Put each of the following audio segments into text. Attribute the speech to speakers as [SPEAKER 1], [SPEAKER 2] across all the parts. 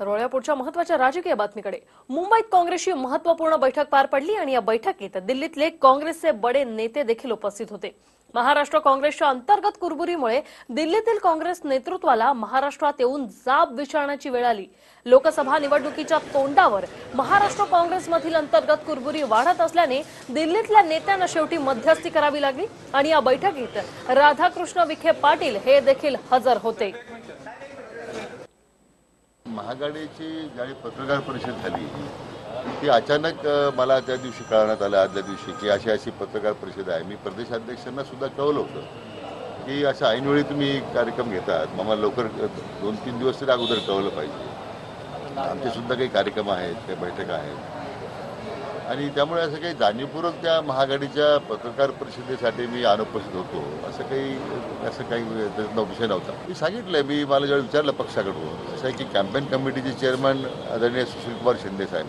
[SPEAKER 1] तर वळूया पुढच्या महत्त्वाच्या राजकीय बातमीकडे. मुंबईत काँग्रेसची महत्त्वपूर्ण बैठक पार पडली आणि या बैठकीत दिल्लीतले काँग्रेसचे बडे नेते देखील उपस्थित होते. महाराष्ट्र काँग्रेसच्या अंतर्गत कुरबुरीमुळे दिल्लीतील काँग्रेस नेतृत्वाला महाराष्ट्रात येऊन जाब विचारण्याची वेळ आली. लोकसभा निवडणुकीच्या तोंडावर महाराष्ट्र काँग्रेसमधील अंतर्गत कुरबुरी वाढत असल्याने दिल्लीतल्या नेत्यांना शेवटी मध्यस्थी करावी लागली आणि या बैठकीत राधाकृष्ण विखे पाटील हे देखील हजर होते.
[SPEAKER 2] महागाडीची ज्यावेळी पत्रकार परिषद झाली ती अचानक मला त्या दिवशी कळवण्यात आलं आदल्या दिवशी की अशी अशी पत्रकार परिषद आहे. मी प्रदेशाध्यक्षांना सुद्धा कळवलं होतं की अशा ऐनवेळी तुम्ही कार्यक्रम घेतात. मग मला लवकर दोन तीन दिवस तरी अगोदर कळवलं पाहिजे. आमचे सुद्धा काही कार्यक्रम आहेत काही बैठका आहेत. आणि त्यामुळे असं काही जाणीवपूर्वक त्या महागाडीच्या पत्रकार परिषदेसाठी मी अनुपस्थित होतो. असं काही असं काही विषय नव्हता. मी सांगितलंय मी मला जेव्हा विचारलं पक्षाकडून असं आहे की कॅम्पेन कमिटीचे चेअरमन आदरणीय सुशीलकुमार शिंदे साहेब.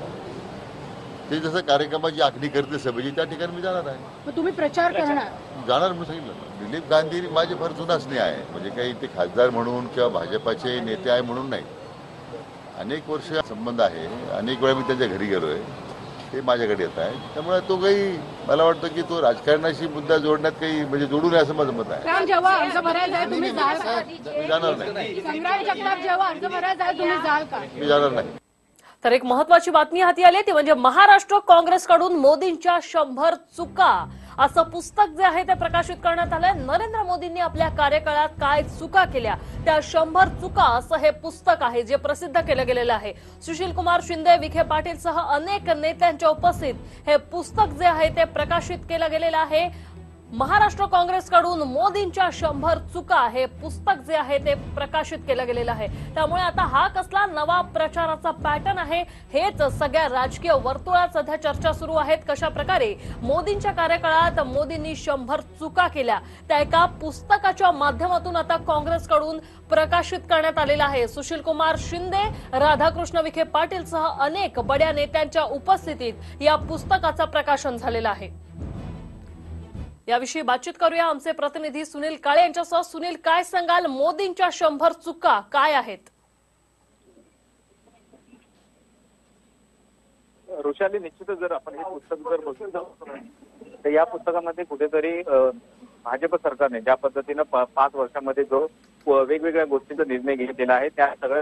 [SPEAKER 2] ते जसं कार्यक्रमाची आखणी करते सभेची त्या ठिकाणी मी जाणार आहे.
[SPEAKER 3] मग तुम्ही प्रचार करणार.
[SPEAKER 2] जाणार म्हणून सांगितलं. दिलीप गांधी माझे फार जुना स्नेह आहे. म्हणजे काही ते खासदार म्हणून किंवा भाजपाचे नेते आहे म्हणून नाही. अनेक वर्ष संबंध आहे. अनेक वेळा मी त्यांच्या घरी गेलोय. ते माझ्याकडे येत आहे. त्यामुळे तो काही मला वाटतं की तो राजकारणाशी मुद्दा जोडण्यात काही म्हणजे जोडू नये असं माझं मत आहे.
[SPEAKER 3] जेव्हा अर्ज तुम्ही
[SPEAKER 2] जाणार नाही.
[SPEAKER 3] जेव्हा अर्ज भरायला जाईल तुम्ही जाल का?
[SPEAKER 2] मी जाणार नाही.
[SPEAKER 1] तर एक महत्वाची बातमी हाती आली ती म्हणजे महाराष्ट्र काँग्रेसकडून मोदींच्या शंभर चुका. असं पुस्तक जे आहे ते प्रकाशित करण्यात आलंय. नरेंद्र मोदींनी आपल्या कार्यकाळात काय चुका केल्या? त्या शंभर चुका असं हे पुस्तक आहे जे प्रसिद्ध केलं गेलेलं आहे. सुशील कुमार शिंदे विखे पाटील सह अनेक नेत्यांच्या उपस्थित हे पुस्तक जे आहे ते प्रकाशित केलं गेलेलं आहे. महाराष्ट्र काँग्रेसकडून मोदींच्या शंभर चुका हे पुस्तक जे आहे ते प्रकाशित केलं गेलेलं आहे. त्यामुळे आता हा कसला नवा प्रचाराचा पॅटर्न आहे हेच सगळ्या राजकीय वर्तुळात सध्या चर्चा सुरू आहेत. कशा प्रकारे मोदींच्या कार्यकाळात मोदींनी शंभर चुका केल्या. त्या एका पुस्तकाच्या माध्यमातून आता काँग्रेसकडून प्रकाशित करण्यात आलेलं आहे. सुशील कुमार शिंदे राधाकृष्ण विखे पाटील सह अनेक बड्या नेत्यांच्या उपस्थितीत या पुस्तकाचं प्रकाशन झालेलं आहे. याविषयी बातचीत करूया. आमचे प्रतिनिधी सुनील काळे यांच्यासह सुनील काय सांगाल? मोदींच्या शंभर चुका काय आहेत?
[SPEAKER 4] ऋषाली निश्चितच जर आपण हे पुस्तक जर बघितलं तर या पुस्तकामध्ये कुठेतरी भाजप सरकारने ज्या पद्धतीनं पाच वर्षामध्ये जो वेगवेगळ्या गोष्टींचा निर्णय घेतलेला आहे त्या सगळ्या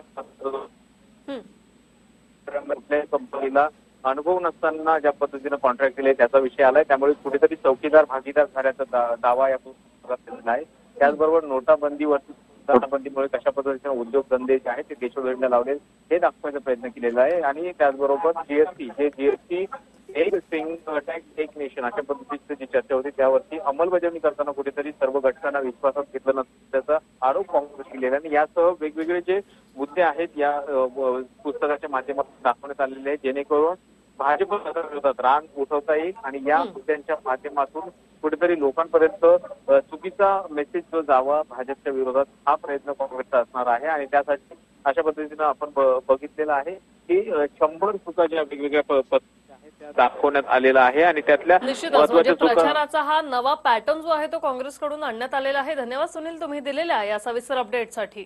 [SPEAKER 4] कंपनीला अनुभव नसताना ज्या पद्धतीनं कॉन्ट्रॅक्ट दिले त्याचा विषय आलाय. त्यामुळे कुठेतरी चौकीदार भागीदार झाल्याचा दावा या पुस्तकात केलेला आहे. त्याचबरोबर नोटाबंदीवर नोटाबंदीमुळे कशा पद्धतीने उद्योगधंदे जे आहेत ते देशोधडीला लावले हे दाखवण्याचा प्रयत्न केलेला आहे. आणि त्याचबरोबर जीएसटी जे जीएसटी एक सिंग टॅक्स एक नेशन अशा पद्धतीची जी चर्चा होती त्यावरती अंमलबजावणी करताना कुठेतरी सर्व घटकांना विश्वासात घेतलं नसल्याचा आरोप काँग्रेस केलेला आणि यासह वेगवेगळे जे मुद्दे आहेत या पुस्तकाच्या माध्यमातून दाखवण्यात आलेले आहेत. जेणेकरून भाजप विरोधात रान उठवता येईल आणि या मुद्द्यांच्या माध्यमातून कुठेतरी लोकांपर्यंत चुकीचा मेसेज जो जावा भाजपच्या विरोधात हा प्रयत्न काँग्रेसचा असणार आहे. आणि त्यासाठी अशा पद्धतीनं आपण बघितलेलं आहे की शंभर चुका ज्या वेगवेगळ्या प- पद्धती आहेत त्या दाखवण्यात आलेल्या आहे आणि त्यातल्या
[SPEAKER 1] म्हणजे
[SPEAKER 4] महत्त्वाच्या
[SPEAKER 1] प्रचाराचा हा नवा पॅटर्न जो आहे तो काँग्रेसकडून आणण्यात आलेला आहे. धन्यवाद सुनील तुम्ही दिलेल्या या सविस्तर अपडेटसाठी